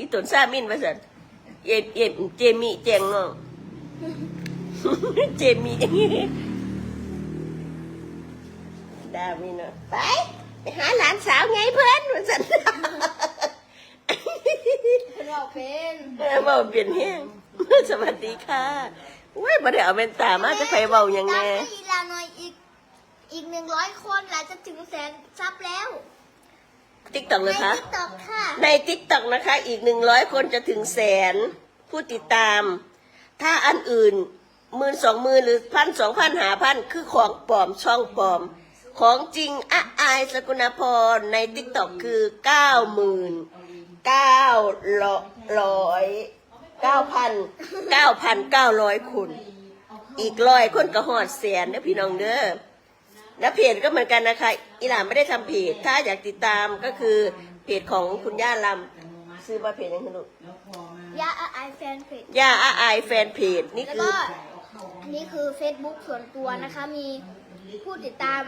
นี่ตนซามินว่าสันเอเอเจมี่แจงน้องเจมี่ดาวินเนาะไปไปหาหลานสาวไงเพื่อนว่าสันเพิ่นบอกเป็นเออเบาเปลี่ยนแห้งสวัสดีค่ะเว้ยบ่ได้เอาเป็นตามาจะไปเบาหยังไงตามให้อีลาหน่อยอีกอีกหนึ่งร้อยคนหลังจะถึงแสนซับแล้ว ติ๊กต็อกในนะคะทิกตอกค่ะ ในติ๊กต็อกนะคะ อีกหนึ่งร้อยคนจะถึงแสนผู้ติดตาม ถ้าอันอื่นหมื่นสองหมื่นหรือพันสองพันหาพันคือของปลอมช่องปลอม ของจริงอะอายสกุณพรในติ๊กต็อกคือเก้าหมื่นเก้าร้อยเก้าพันเก้าพันเก้าร้อยคน อีกร้อยคนก็หอดแสนนะพี่น้องเด้อ แล้วเพจก็เหมือนกันนะคะอีหลานไม่ได้ทำเพจถ้าอยากติดตามก็คือเพจของคุณย่าลำซื้อมาเพจยังไงลูกยาไอแฟนเพจย่าอาอายแฟนเพจนี่แล้วคือก็อันนี้คือ Facebook ส่วนตัวนะคะมีผู้ติดตาม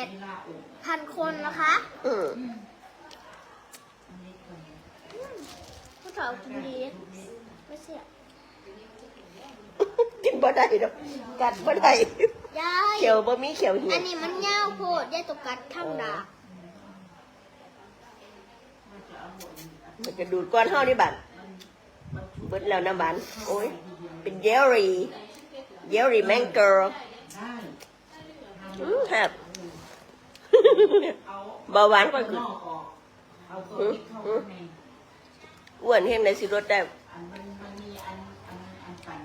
48,000 คนนะคะอืมผู้สาวกินดีไม่เสียกินบ่ได้ดอกกัดบ่ได้ ยายเขียวบ่มีเขียวเหี่อัยนนี้มันเง่าโพดยายตกกัดทั้งดาบมันจะดูดก้อนเฮานี่บัดเบิดแล้วนะบันโอ้ย เป็นเยลลี่ เยลลี่แมงเกิร์อืมแฮบเบาหวานก็คือเอาตัวนี้เข้าข้างในอ้วนเฮงในสิรถได้ อันมันมันมีอันอันอันปั่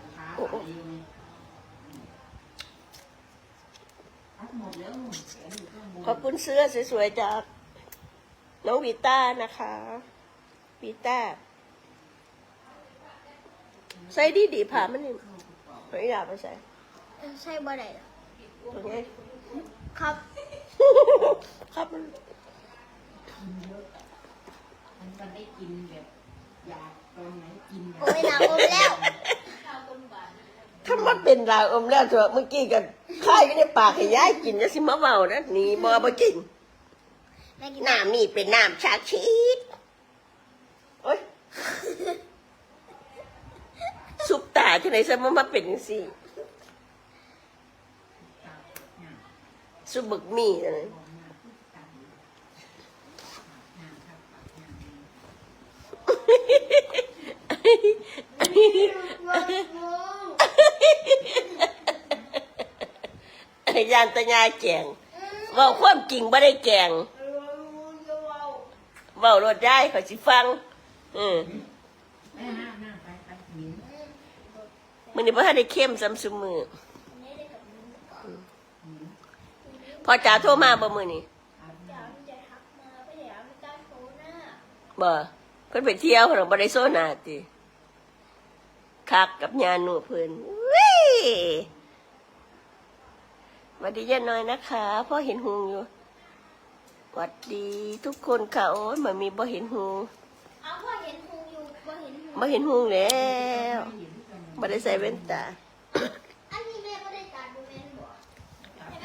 น ขาอะไรอยู่ไงอัดหมดแล้วแขนอยู่ข้างบนขอบคุณเสื้อสวยๆจากน้องวีต้านะคะวีต้าใส่ดีดีๆผ่ามันนี่ไม่อยากไปใส่เอ้ยใช่บ่ได้เหรอตรงนี้ครับ ครับมันมันมันได้กินแบบอยากตอนไหนกินแบบโอ้ยหนาอมแล้วถ้ามันเป็นราวอมแล้วเถอะเมื่อกี้กัน ค่ายก็ในปากให้ย้ายกินจะสิมาเมานะหนี่บ่บ่กินแม่กินน้ำนี่เป็นน้ำชาชีสโอ้ยซุปตาที่ไหนซะมันมาเป็นจังซี่ซุปบึกมี่นะ ไอ้ ยานตะยายแกงเว่าความจริงบ่ได้แกงเว้ารถได้เขาสิฟัง อืมม่ห้าหน้าไปไปหมินมื้อนี้บ่ทันได้เข้มซ้ำซุมือพอจ๋าโทรมาบ่มื้อนี้บ่เพิ่นไปเที่ยวเพิ่นบ่ได้โซนาติคักกับยาหนูเพิ่นวิ หวัดดีย่าน้อยนะคะพ่อเห็นหุงอยู่หวัดดีทุกคนค่ะโอ้ยมันมีบ่เห็นหุงเอาพ่อเห็นหูอยู่พ่อเห็นหูบ่เห็นหุงแล้วบ่ได้ใส่แว่นตาอันนี้แม่ก็ได้ตัดดูแม่นบอ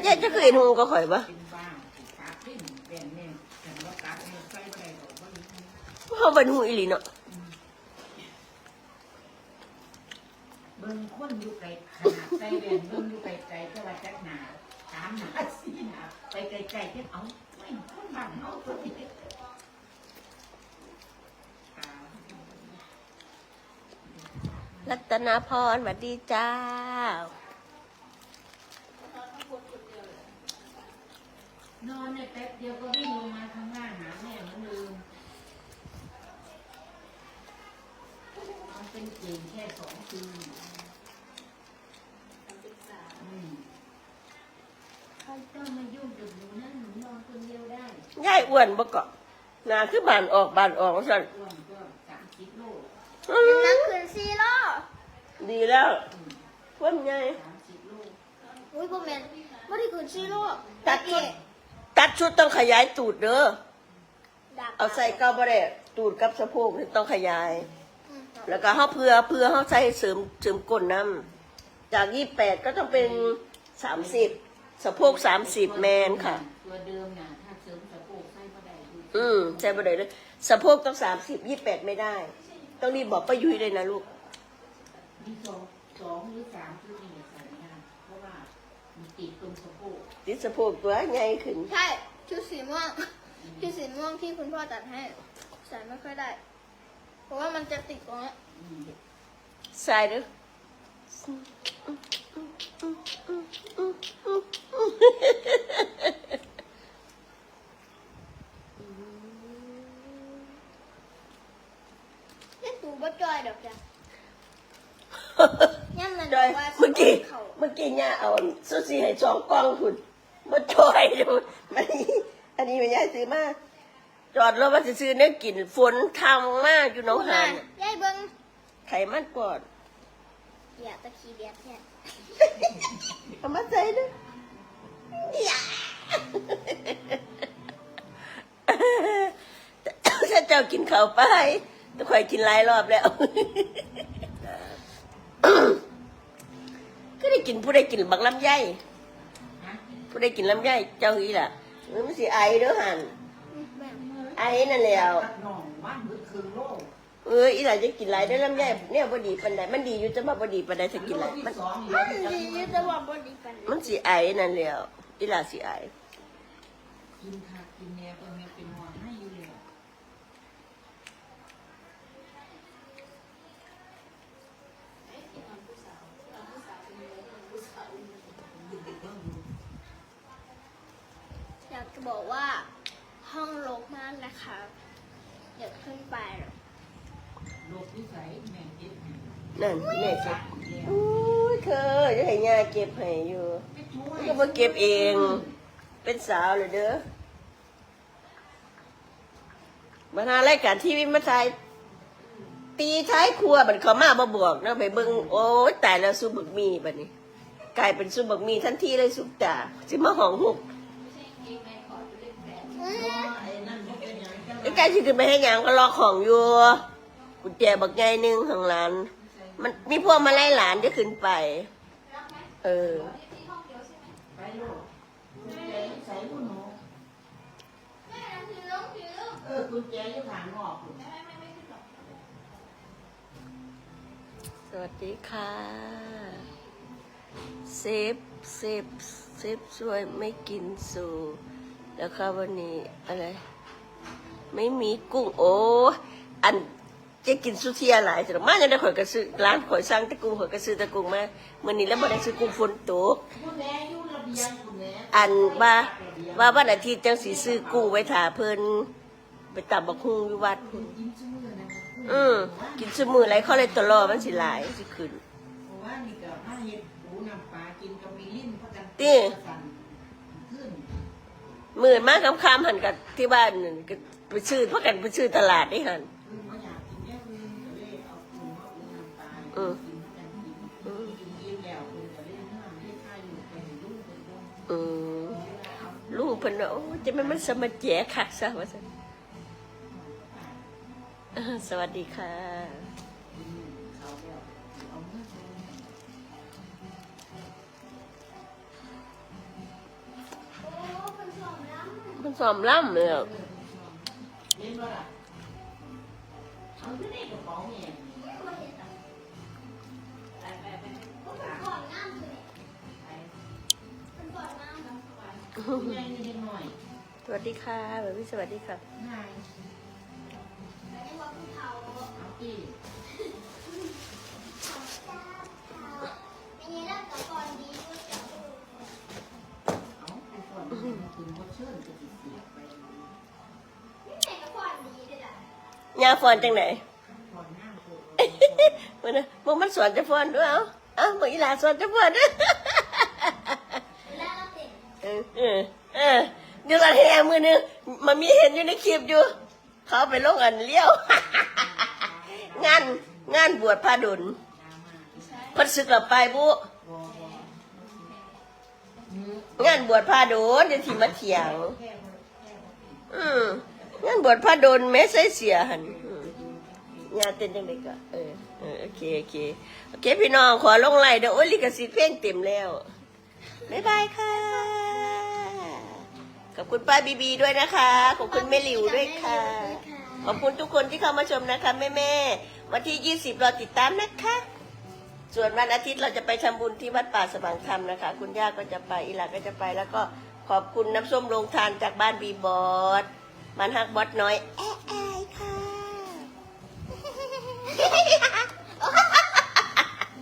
กยายจะเคยเห็นหุงก็ข่อยบ่เป็นบ้างปากขึ้นเป็นเนี่ยแต่ว่าปากเนี่ยใส่ไม่ได้หรอกเพราะมันเฮาบ่เห็นหุงอีหลีเนาะเบิ่งคนอยู่ไกลขนาดใส่แว่นเบิ่งอยู่ไกลไกลแต่ว่าจักหนาสามหนาสี่หนาไปไกลไกลๆที่เอาไม่คนบ้านเอาตัวนี้รัตนาพรหวัดดีจ้านอนเนี่ยแป๊บเดียวก็วิ่งลงมาข้างล่างหาแม่เหมือนเดิมมันเป็นเกมแค่สองคืนอืมใครต้องมายุ่งกับ หนูนะหนูนอนคนเดียวได้ยายอ้วนบ่เกาะหน้าคือบ้านออกบ้านออกซั่นอ้วนก็สามสิบโลอื้อนั่งคืนซีโร่ดีแล้วเพิ่นใหญ่สามสิบโลอุ้ยพ่อแม่นไม่ได้คืนซีโร่ตัดชุดตัดชุดต้องขยายตูดเด้อดักเอาใส่เก้าบ่ได้ตูดกับสะโพกนี่ต้องขยายอืมแล้วก็เฮาเพื่อเพื่อเฮาใส่เสริมเสริมก้นน้ำจากยี่แปดก็ต้องเป็นสามสิบ สะโพกสามสิบแมนค่ะ ตัวเดิมน่ะถ้าเสริมสะโพกใส่ก็ได้ดูอืมใช่บ่ได้เลยสะโพกต้องสามสิบยี่แปดไม่ได้ ต้องรีบบอกป้ายุ้ยเลยนะลูก มีสองสองหรือสามชุดนี่ใส่งานเพราะว่ามันติดตรงสะโพกติดสะโพกตัวใหญ่ขึ้น ใช่ชุดสีม่วง ชุดสีม่วงที่คุณพ่อตัดให้ใส่ไม่ค่อยได้ เพราะว่ามันจะติดตรงเนี้ยอืม ใส่เด้อนี่ ตูบ่จอยดอกจ้ะย่ำนั่นจอยว่าเมื่อกี้เขาเมื่อกี้ย่าเอาซูซี่ให้สองกล้องคุณมาจอยดูมันนี่อันนี้มันย่าซื้อมาจอดรถว่าจะซื้อเนื้อกินฝนทำมากอยู่หนองหานยายเบิ้งไขมันปอด อย่าตะขี้เดียดแท้เอามาใส่ด้วยอย่าถ้าเจ้ากินข้าวไปจะคอยกินหลายรอบแล้ว ก็ได้กินผู้ได้กินบักลำไยฮะผู้ได้กินลำไยเจ้าอีล่ะมันสิไอเด้อหันแม่ไอนั่นแหล้ว เอออีหล่ะจะกินหลายได้อลำไยเนี่ยบ่ดีปานใดมันดีอยู่แต่ว่าบ่ดีปานใดถ้ากินหลายที่มันสองเหลืมัอนที่จะดีอยู่แต่ว่าบ่ดีปานมันสิไอนั่นแหล้วอีหล่ะสิไอกินค่ะกินแนวเป็นแนวเป็นหอนให้อยู่เลยอยากจะบอกว่าห้องรกมากนะคะอยากขึ้นไปหรอ นั่นแม่เก็บแล้วอู้ยเธอจะให้ย่าเก็บให้อยู่ไม่ช่วยก็มาเก็บเอง เป็นสาวเลยเด้อมาหารายการทีวีมาถ่ายตีท้ายครัวบัดเขามาบ่บอกเนาะไปเบิ่งโอ้ยตายแล้วซุปบักมีบัดนี้ กลายเป็นซุปบักมีทันทีเลยซุปตาสิมาห้องหุบไอ้นั่นมันเป็นอย่างนั้นแล้วกายสิขึ้นไปให้หยังก็ล็อกของอยู่ กุญแจบักใหญ่หนึ่งข้างหลาน มันมีพวกมาไล่หลานจะขึ้นไป เออไปโลกกุญแจใส่ลูกหนูเออกุญแจอยู่ทางอกลูกสวัสดีค่ะ เซฟ เซฟ เซฟสวยไม่กินสูแล้วค่ะวันนี้อะไร ไม่มีกุ้งโอ้ อัน จะกินสุเทียหลายแต่มาจะได้ข่อยกระซื้อร้านข่อยสร้างแตะกุ้งข่อยกระซื้อแตะกุ้งมาเมื่อนี้แล้วบ่ได้ซื้อกุ้งฝนตกคุณแม่อยู่ระเบียงคุณแม่อันว่าว่าวันอาทิตย์จังสีซื้อกุ้งไว้ถาเพิ่นไปตับบักฮุงอยู่วัดพุ่นกินชื่อนะอืมกินสมือไรเขาเลยตลอดมันสิหลายสิขึ้นเพราะว่านี่ก็มาเฮ็ดปูน้ำปลากินกับมีลิ้นเพราะกันติสั่นขึ้นหมื่นมากคำคำหันกับที่บ้านนั่นก็ไปซื้อเพราะกันไปซื้อตลาดนี่หัน น้ำปลาอืมกินกันกินกินอิ่มแล้วคุณก็เลยห้ามให้ข้าอยู่ไปให้ลูกเป็นต้นอืมลูกเพิ่นว่าโอ้จะไม่มันสมัครแจกค่ะซะว่าซั่นเออสวัสดีค่ะเขาแล้วเอาเมื่อคืนมันสอมล่ำเลยอะ คุณยายนี่เด็กหน่อยสวัสดีค่ะแบบพี่สวัสดีค่ะนายเอาที่เอาไปก่อนถึงบ่เชิญจะสิเสียไปยาฟอนจังไหนก่อนหน้าโคมันนะมึงมันสอนจะฟอนด้วยเอ้าเอ้ามึงอีหลาสอนจะฟอนด้วย เออเออเดี๋ยวกันแหมือนึงมันมีเห็นอยู่ในคลิปอยู่ เขาไปลงอันเลี้ยว งานงานบวชพระดุลเพัดศึกเราไปบุบ่บ่งานบวชพระดุลเดี๋ยวที่มาเถียง อืมงานบวชพระดุลแม่ใส่เสียหันอืมงานเต้นจังไดก็เออเออโอเคโอเคโอเค พี่น้องขอลงไลน์เดี๋ยวโอ้ยลิขสิทธิ์เพลงเต็มแล้ว บ๊ายบายค่ะ อบคุณป้าบีบีด้วยนะคะ ขอบคุณแม่หลิวด้วยค่ะด้วยค่ะขอบคุณทุกคนที่เข้ามาชมนะคะแม่แม่ๆวันที่ 20รอติดตามนะคะ ส่วนวันอาทิตย์เราจะไปทำบุญที่วัดป่าสว่างธรรมนะคะ คุณย่าก็จะไปอีหลาก็จะไป แล้วก็ขอบคุณน้ำส้มโรงทานจากบ้านบีบอสมันฮักบอสน้อยแอะแอะค่ะ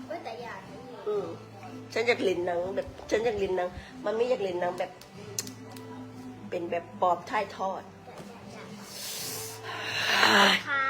เว้ยแต่อยากนี่อืมฉันอยากเล่นหนังแบบ ฉันอยากเล่นหนัง มันไม่อยากเล่นหนังแบบ เป็นแบบปอบท้ายทอดค่ะ